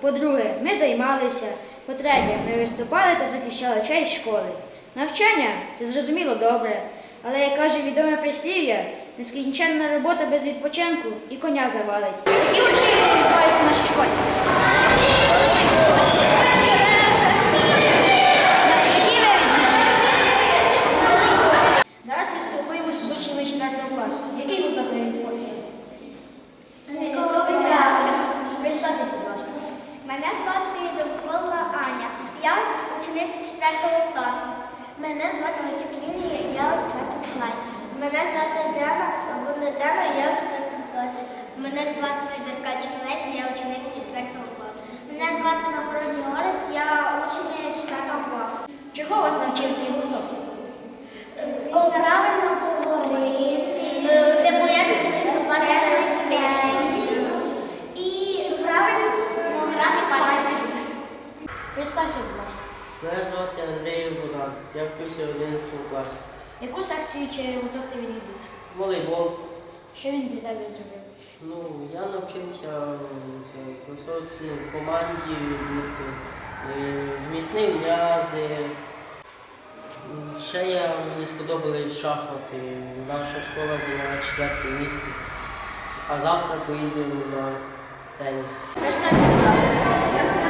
По-друге, ми займалися. По-третє, ми виступали та захищали честь школи. Навчання це зрозуміло добре, але як каже відоме прислів'я, нескінченна робота без відпочинку і коня завалить. Які урки відбуваються в нашій школі? Зараз ми спілкуємося з учнями 4 класу. Який гурток ви відтворюєте? 34 класу. Мене звати Васюкліна, я у 4 класі. Мене звати Діана Бунетяна, я у 4 класі. Мене звати Деркач Олеся, я учениця 4 класу. Мене звати Захороній Орест, я ученя 4 класу. Чого вас навчив цей гурток? Е, правильно говорити, е, не боятися цитувати розпечені і правильно збирати пальці. Представся, будь ласка. Мене звати Андрій Богдан. Я вчуся в 11 класі. Яку секцію чи гурток ти відвідуєш? Волейбол. Що він для тебе зробив? Ну, я навчився це, просто, ну, в команді бути, е, зміцнив м'язи. Ще я, мені сподобались шахмати. Наша школа зайняла четверте місце. А завтра поїдемо на теніс. Представся, будь ласка.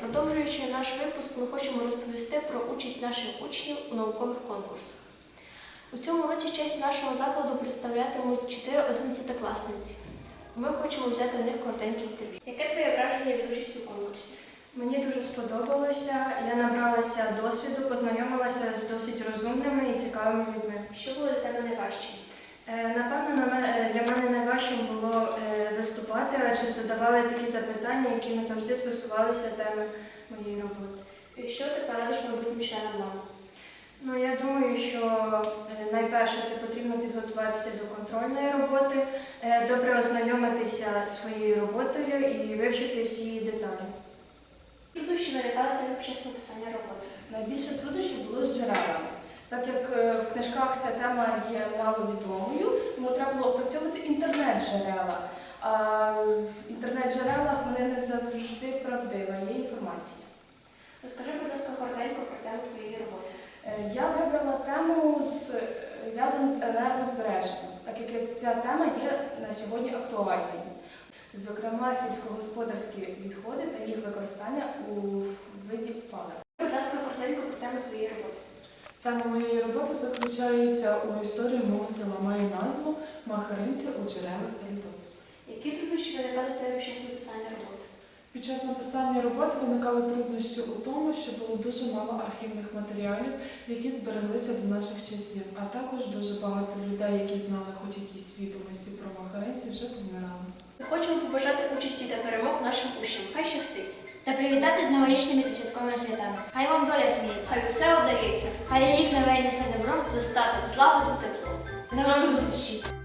Продовжуючи наш випуск, ми хочемо розповісти про участь наших учнів у наукових конкурсах. У цьому році честь нашого закладу представлятимуть 4 одинадцятикласниці. Ми хочемо взяти в них коротеньке інтерв'ю. Яке твоє враження від участі у конкурсі? Мені дуже сподобалося. Я набралася досвіду, познайомилася з досить розумними і цікавими людьми. Що було для тебе найважче? Е, Напевно, на ме- для мене найважчим було е, виступати, адже задавали такі запитання, які не завжди стосувалися теми моєї роботи. І Що ти порадиш майбутнім членам МАМ? Ну, я думаю, що е, найперше це потрібно підготуватися до контрольної роботи, е, добре ознайомитися зі своєю роботою і вивчити всі її деталі. Труднощі виникали тебе під час написання роботи. Найбільше труднощів було з джерелами. Так як е, в книжках ця тема є маловідомою, тому треба було опрацьовувати інтернет-джерела. А в інтернет-джерелах вони не завжди правдива, є інформація. Розкажи, будь ласка, коротенько про тему твоєї роботи. Е, Я вибрала тему з е, зв'язану з енергозбереженням, так як ця тема є на сьогодні актуальною. Зокрема, сільськогосподарські відходи та їх використання у виді палива. Будь ласка, коротенько про тему твоєї роботи. Тема моєї роботи заключається у історії мого села. Має назву Махаринці у джерелах та літописах. Труднощі виникали в тебе під час написання роботи? Під час написання роботи виникали труднощі у тому, що було дуже мало архівних матеріалів, які збереглися до наших часів, а також дуже багато людей, які знали хоч якісь відомості про махаринців, вже помирали. Ми хочемо побажати участі та перемог нашим учням. Хай щастить. Та привітати з новорічними та святковими святами. Хай вам доля сміється. Хай усе вдається. Хай рік новий несе добро. Достаток, славу та тепло. До нових зустрічей!